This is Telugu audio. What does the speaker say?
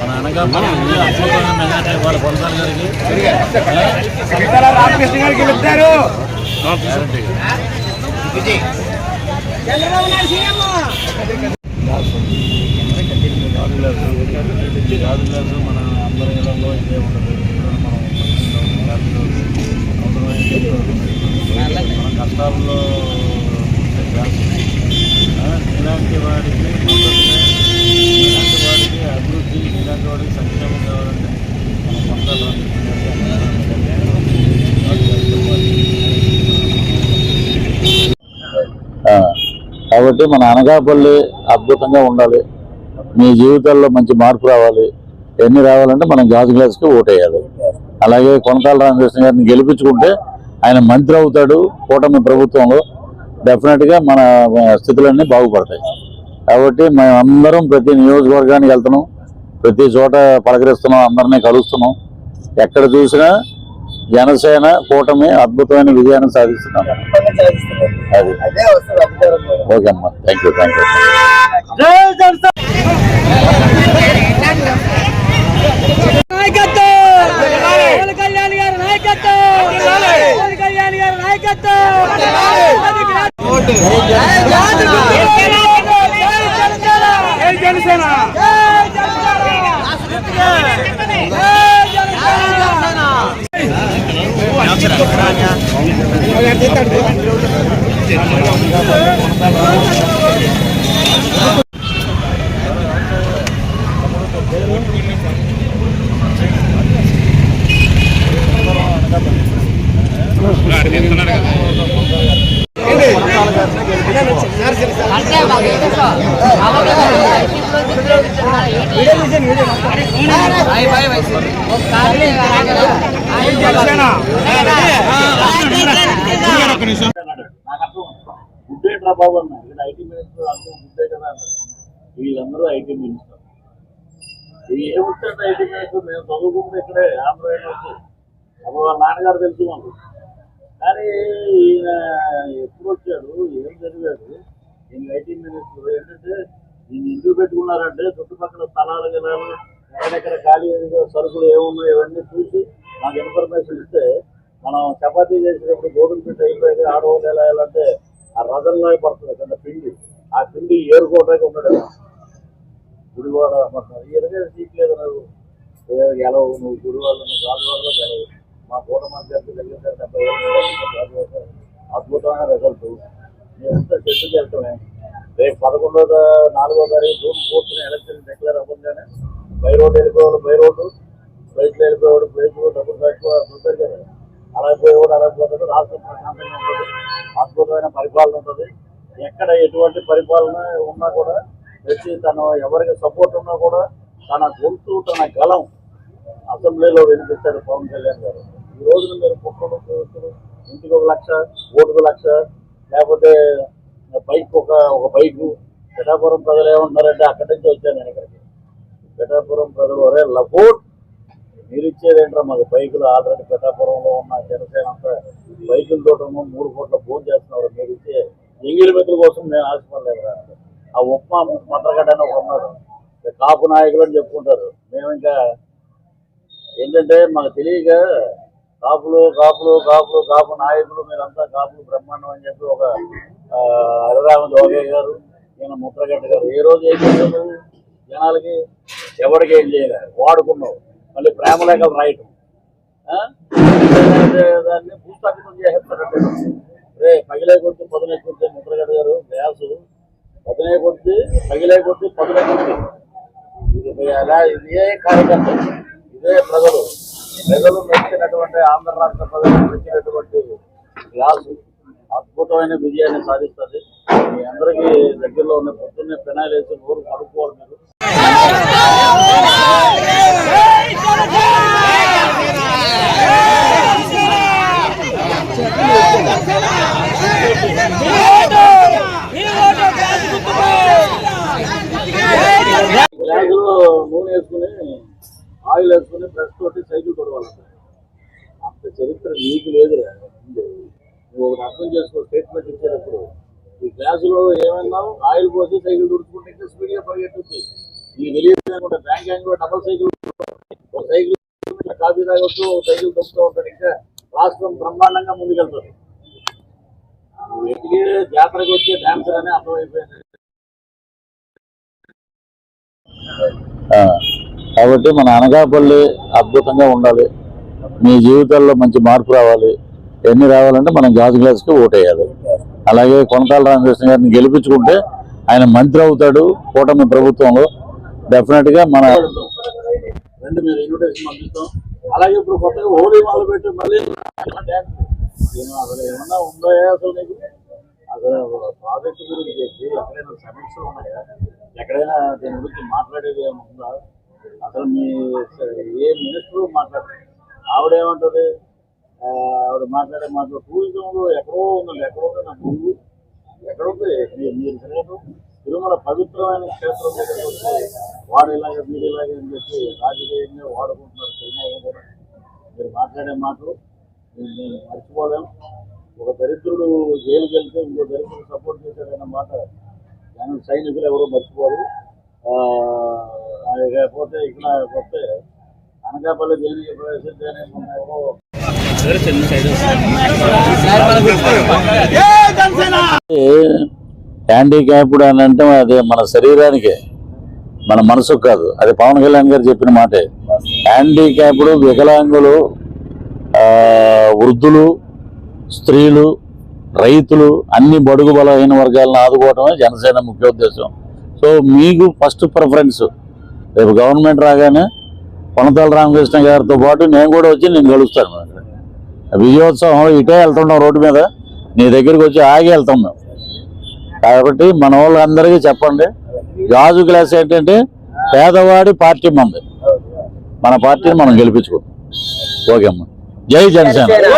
మన వాళ్ళ గారికి రామకృష్ణ గారికి గెలుపుతారు చంద్రబాబు నాయుడు సీఎం రాజు గారు మన అందరి ఇళ్ళలో ఇదే ఉండదు ఇప్పుడు మనం అవసరమైన మన కష్టాల్లో గ్యాస్. ఆ, ఇలాంటి వాడికి మద్దతుగా, ఇలాంటి వాడికి అభివృద్ధి ఇలాంటి వాడికి సంక్షేమం కావాలంటే మన కొత్త కాబట్టి మన అనకాపల్లి అద్భుతంగా ఉండాలి. మీ జీవితాల్లో మంచి మార్పు రావాలి. ఎన్ని రావాలంటే మనం గాజు గ్లాస్కి ఓటేయాలి. అలాగే కొనకాల రామకృష్ణ గారిని గెలిపించుకుంటే ఆయన మంత్రి అవుతాడు కూటమి ప్రభుత్వంలో. డెఫినెట్గా మన స్థితులన్నీ బాగుపడతాయి. కాబట్టి మేము అందరం ప్రతి నియోజకవర్గానికి వెళ్తున్నాం. ప్రతి చోట పలకరిస్తున్నాం అందరినీ కలుస్తున్నాం. ఎక్కడ చూసినా జనసేన కూటమి అద్భుతమైన విజయాన్ని సాధిస్తున్నాం. అది. ఓకే అమ్మా. థ్యాంక్ యూ థ్యాంక్ యూ నాయకత్వం పవన్ కళ్యాణ్ గారి నాయకత్వం పవన్ కళ్యాణ్ గారి నాయకత్వం జై జనసేన జనసేన గుడ్డేట్రా బాబు అన్న ఇక్కడ ఐటీ మినిస్టర్ అందరూ గుడ్డే కదా అన్నారు వీళ్ళందరూ ఐటీ మినిస్టర్ ఇది ఐటీ మినిస్టర్ మేము చదువుకుంటే ఇక్కడే ఆంధ్ర అప్పుడు వాళ్ళ నాన్నగారు తెలుసు మాకు కానీ ఈయన ఎప్పుడు వచ్చాడు ఏం చదివాడు ఈయన ఐటీ మినిస్టర్ ఏంటంటే ఈయన ఇంటికి పెట్టుకున్నారంటే చుట్టుపక్కల స్థలాలు గిలాలు ఎక్కడెక్కడ ఖాళీ సరుకులు ఏమున్నాయి ఇవన్నీ చూసి మాకు ఇన్ఫర్మేషన్ ఇస్తే మనం చపాతీ చేసేటప్పుడు గోధుమ పిండి అయిపోయి ఆడవాళ్ళు ఎలా వెళ్ళాలంటే ఆ రథంలో పడుతుంది కదా పిండి. ఆ పిండి ఏరుకోవడానికి ఉన్నాడు గుడివాడ అంటున్నారు ఎరగే సీట్ లేదు నువ్వు గెలవు నువ్వు గుడివాళ్ళు నువ్వు గాజువాడలో గెలవు. మా కూట మధ్య దగ్గర డెబ్బై ఏళ్ళు అద్భుతమైన రిజల్ట్ మేమంతా చెట్టుకు వెళ్తామే. రేపు పదకొండో నాలుగో తారీఖు జూన్ ఫోర్త్న ఎలక్షన్ డిక్లేర్ అవ్వగానే బై రోడ్డు వెళ్ళిపోవాలి బై రోడ్డు. బైక్లో వెళ్ళిపోయాడు బైక్ డబ్బులు కట్టుకోవాలి కదా అలా పోయేవాడు అలా పోతాడు రాష్ట్రం ప్రశాంతంగా ఉంటుంది. అద్భుతమైన పరిపాలన ఉంటుంది. ఎక్కడ ఎటువంటి పరిపాలన ఉన్నా కూడా వచ్చి తను ఎవరికి సపోర్ట్ ఉన్నా కూడా తన గొంతు తన గలం అసెంబ్లీలో వినిపిస్తాడు పవన్ కళ్యాణ్ గారు. ఈ రోజున మీరు పుట్టడు ఇంటికి ఒక లక్ష ఓటుకు లక్ష లేకపోతే బైక్ ఒక ఒక బైకు. పిఠాపురం ప్రజలు ఏమంటున్నారంటే అక్కడి నుంచి వచ్చాను నేను ఇక్కడికి. పిఠాపురం ప్రజలు ఒరే లబోట్. మీరు ఇచ్చేది ఏంట్రా మాకు బైకులు? ఆల్రెడీ పిఠాపురంలో ఉన్న జనసేన అంతా బైకులతో మూడు కోట్ల ఫోన్ చేస్తున్నారు. మీరు ఇచ్చే ఎంగిలి కోసం మేము ఆశపడలేదు ఆ ఉప్మా మద్రగడ్డ అని ఉన్నాడు. కాపు నాయకులు అని చెప్పుకుంటారు. మేము ఇంకా ఏంటంటే మాకు తెలియక కాపులు కాపులు కాపులు కాపు నాయకులు మీరంతా కాపులు బ్రహ్మాండం అని చెప్పి ఒక ఆ, హరిరామ గారు ఈయన ముద్రగడ్డ గారు ఏ రోజు ఏం చేశారు? జనాలకి ఎవరికి ఏం చేయలేదు వాడుకున్నావు. మళ్ళీ ప్రేమలేఖలు రాయటం. ఆ? దాన్ని భూస్థాపితం చేసేస్తారంటే రే పగిలే కొద్ది పదునే కొద్ది ముద్రగడ్డ గారు గ్యాసు పదునే కొద్ది పగిలే కొద్ది పదునే కొద్ది ఇది అలా ఇదే కార్యకర్త. ఇదే ప్రజలు. ప్రజలు మెచ్చినటువంటి ఆంధ్ర రాష్ట్ర ప్రజలు మెచ్చినటువంటి గ్లాసు అద్భుతమైన విజయాన్ని సాధిస్తుంది. మీ అందరికీ దగ్గరలో ఉన్న పొద్దున్నే పెనాయిల్ వేసి ఊరు కడుక్కోవాలి మీరు. నూనె వేసుకుని ఆయిల్ వేసుకుని బ్రష్ తోటి సైకిల్ కొడవాలి అంత చరిత్ర నీకు లేదురా. అర్థం చేసుకో స్టేట్మెంట్ ఇచ్చేటప్పుడు ఈ గ్లాసులో ఏమన్నా ఆయిల్ పోసి సైకిల్ దుడుచుకుంటే ఇంకా స్పీడ్గా పరిగెట్టుద్ది ఈ తెలియకుండా బ్యాంక్ హ్యాంగ్ డబల్ సైకిల్ ఒక సైకిల్ కాఫీ తాగొచ్చు ఒక సైకిల్ తొక్కుతూ ఉంటాడు. ఇంకా రాష్ట్రం బ్రహ్మాండంగా ముందుకెళ్తుంది. నువ్వు జాతరకు జాతరకి వచ్చే డాన్సర్ అని అర్థమైపోయింది. ఆ, కాబట్టి మన అనకాపల్లి అద్భుతంగా ఉండాలి. మీ జీవితాల్లో మంచి మార్పు రావాలి. ఎన్ని రావాలంటే మనం గాజు గ్లాస్కి ఓటేయాలి. అలాగే కొనతాల రామకృష్ణ గారిని గెలిపించుకుంటే ఆయన మంత్రి అవుతాడు కూటమి ప్రభుత్వంలో. డెఫినెట్గా మన రెండు మీరు ఇన్విటేషన్ పంపిస్తాం. అలాగే ఇప్పుడు కొత్తగా హోలీ మొదలు పెట్టి మళ్ళీ నేను అసలు ఏమన్నా ఉందా అసలు నీకు? అసలు ప్రాజెక్ట్ గురించి చెప్పి ఎక్కడైనా సమస్యలు ఉన్నాయా? ఎక్కడైనా దీని గురించి మాట్లాడేది ఏమైనా ఉందా? అసలు మీ ఏ మినిస్టర్ మాట్లాడతారు ఆవిడేమంటది ఆ, ఆవిడ మాట్లాడే మాటలు టూరిజంలో ఎక్కడో ఉందండి ఎక్కడో ఉంది నా ముందు. ఎక్కడ మీరు మీరు తిరుమల పవిత్రమైన క్షేత్రం దగ్గర వచ్చి వాడు ఇలాగే మీరు ఇలాగే అని చెప్పి రాజకీయంగా వాడుకుంటున్నారు తిరుమల కూడా. మీరు మాట్లాడే మాటలు నేను మర్చిపోలేము మర్చిపోలేం ఒక దరిద్రుడు జైలుకి వెళ్తే ఇంకో దరిద్రుడు సపోర్ట్ చేశాడన్న మాట జనం సైనికులు ఎవరో మర్చిపోరు. లేకపోతే కాకపోతే ఇక్కడ పోతే అనకాపల్లి జైలు ప్రవేశించానే ఎవరో హ్యాండిక్యాప్డ్ అని అంటే అది మన శరీరానికే మన మనసుకు కాదు. అది పవన్ కళ్యాణ్ గారు చెప్పిన మాటే. హ్యాండిక్యాప్డ్ వికలాంగులు వృద్ధులు స్త్రీలు రైతులు అన్ని బడుగు బలహీన వర్గాలను ఆదుకోవడమే జనసేన ముఖ్య ఉద్దేశం. సో మీకు ఫస్ట్ ప్రిఫరెన్స్ రేపు గవర్నమెంట్ రాగానే కొనతాల రామకృష్ణ గారితో పాటు నేను కూడా వచ్చి నేను కలుస్తాను. విజయోత్సవం ఇటే వెళ్తున్నాం రోడ్డు మీద. నీ దగ్గరికి వచ్చి ఆగి వెళ్తాం మేము. కాబట్టి మన వాళ్ళందరికీ చెప్పండి. గాజు గ్లాస్ ఏంటంటే పేదవాడి పార్టీ మంది మన పార్టీని మనం గెలిపించుకుందాం. ఓకే అమ్మ. జై జనసేన.